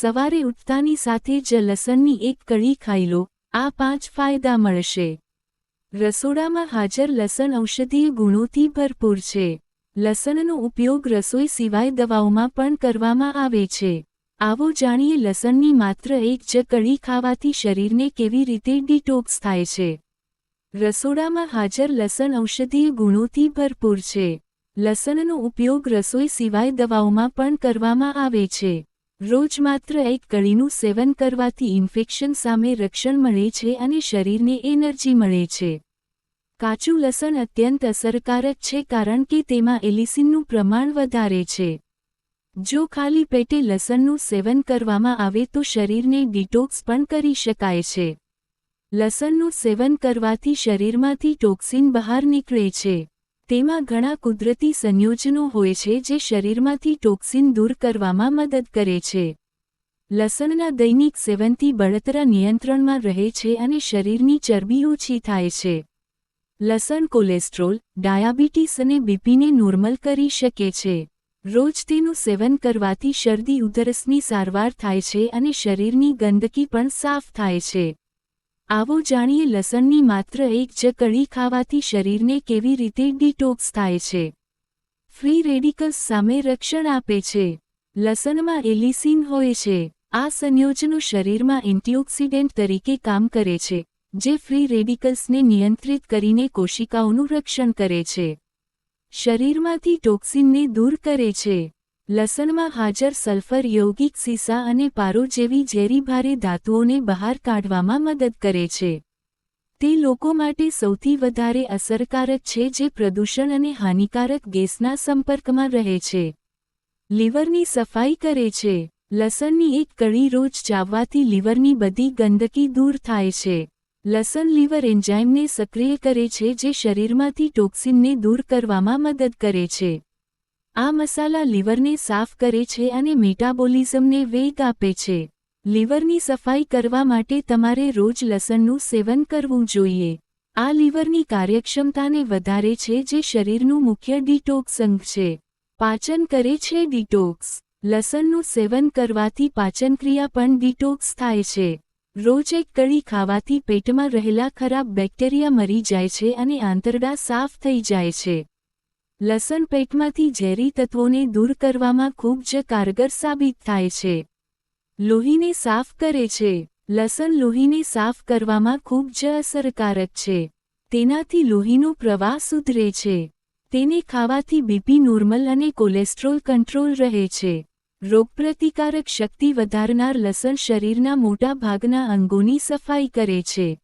સવારે ઉઠતાની સાથે જ લસણની એક કળી ખાઈ લો, આ પાંચ ફાયદા મળશે. રસોડામાં હાજર લસણ ઔષધીય ગુણોથી ભરપૂર છે. લસણનો ઉપયોગ રસોઈ સિવાય દવાઓમાં પણ કરવામાં આવે છે. આવો જાણીએ લસણની માત્ર એક જ કળી ખાવાથી શરીરને કેવી રીતે ડિટોક્સ થાય છે. રસોડામાં હાજર લસણ ઔષધીય ગુણોથી ભરપૂર છે. લસણનો ઉપયોગ રસોઈ સિવાય દવાઓમાં પણ કરવામાં આવે છે. રોજ માત્ર એક કળીનું સેવન કરવાથી ઇન્ફેક્શન સામે રક્ષણ મળે છે અને શરીરને એનર્જી મળે છે. કાચું લસણ અત્યંત અસરકારક છે કારણ કે તેમાં એલિસિનનું પ્રમાણ વધારે છે. જો ખાલી પેટે લસણનું સેવન કરવામાં આવે તો શરીરને ડિટોક્સ પણ કરી શકાય છે. લસણનું સેવન કરવાથી શરીરમાંથી ટોક્સિન બહાર નીકળે છે. તેમાં ઘણા કુદરતી સંયોજનો હોય છે જે શરીરમાંથી ટોક્સિન દૂર કરવામાં મદદ કરે છે. લસણના દૈનિક સેવનથી બળતરા નિયંત્રણમાં રહે છે અને શરીરની ચરબી ઓછી થાય છે. લસણ કોલેસ્ટ્રોલ, ડાયાબિટીસ અને બીપીને નોર્મલ કરી શકે છે. રોજ તેનું સેવન કરવાથી શરદી, ઉધરસની સારવાર થાય છે અને શરીરની ગંદકી પણ સાફ થાય છે. આવો જાણીએ લસણની માત્ર એક જ કળી ખાવાથી શરીરને કેવી રીતે ડિટોક્સ થાય છે. ફ્રી રેડિકલ્સ સામે રક્ષણ આપે છે. લસણમાં એલિસિન હોય છે. આ સંયોજનો શરીરમાં એન્ટીઓક્સિડન્ટ તરીકે કામ કરે છે, જે ફ્રી રેડિકલ્સને નિયંત્રિત કરીને કોશિકાઓનું રક્ષણ કરે છે. શરીરમાંથી ટોક્સિનને દૂર કરે છે. લસણમાં હાજર સલ્ફર યૌગિક સીસા અને પારો જેવી ઝેરીભારે ધાતુઓને બહાર કાઢવામાં મદદ કરે છે. તે લોકો માટે સૌથી વધારે અસરકારક છે જે પ્રદૂષણ અને હાનિકારક ગેસના સંપર્કમાં રહે છે. લીવરની સફાઈ કરે છે. લસણની એક કળી રોજ ચાવવાથી લીવરની બધી ગંદકી દૂર થાય છે. લસણ લીવર એન્જાઇમને સક્રિય કરે છે જે શરીરમાંથી ટોક્સિનને દૂર કરવામાં મદદ કરે છે. આ મસાલા લીવરને સાફ કરે છે અને મેટાબોલિઝમને વેગ આપે છે. લીવરની સફાઈ કરવા માટે તમારે રોજ લસણનું સેવન કરવું જોઈએ. આ લીવરની કાર્યક્ષમતાને વધારે છે જે શરીરનું મુખ્ય ડિટોક્સ અંગ છે. પાચન કરે છે ડિટોક્સ. લસણનું સેવન કરવાથી પાચનક્રિયા પણ ડિટોક્સ થાય છે. રોજ એક કળી ખાવાથી પેટમાં રહેલા ખરાબ બેક્ટેરિયા મરી જાય છે અને આંતરડા સાફ થઈ જાય છે. લસણ પેટમાંથી ઝેરી તત્વોને દૂર કરવામાં ખૂબ જ કારગર સાબિત થાય છે. લોહીને સાફ કરે છે. લસણ લોહીને સાફ કરવામાં ખૂબ જ અસરકારક છે. તેનાથી લોહીનો પ્રવાહ સુધરે છે. તેને ખાવાથી બીપી નોર્મલ અને કોલેસ્ટ્રોલ કંટ્રોલ રહે છે. રોગપ્રતિકારક શક્તિ વધારનાર લસણ શરીરના મોટા ભાગના અંગોની સફાઈ કરે છે.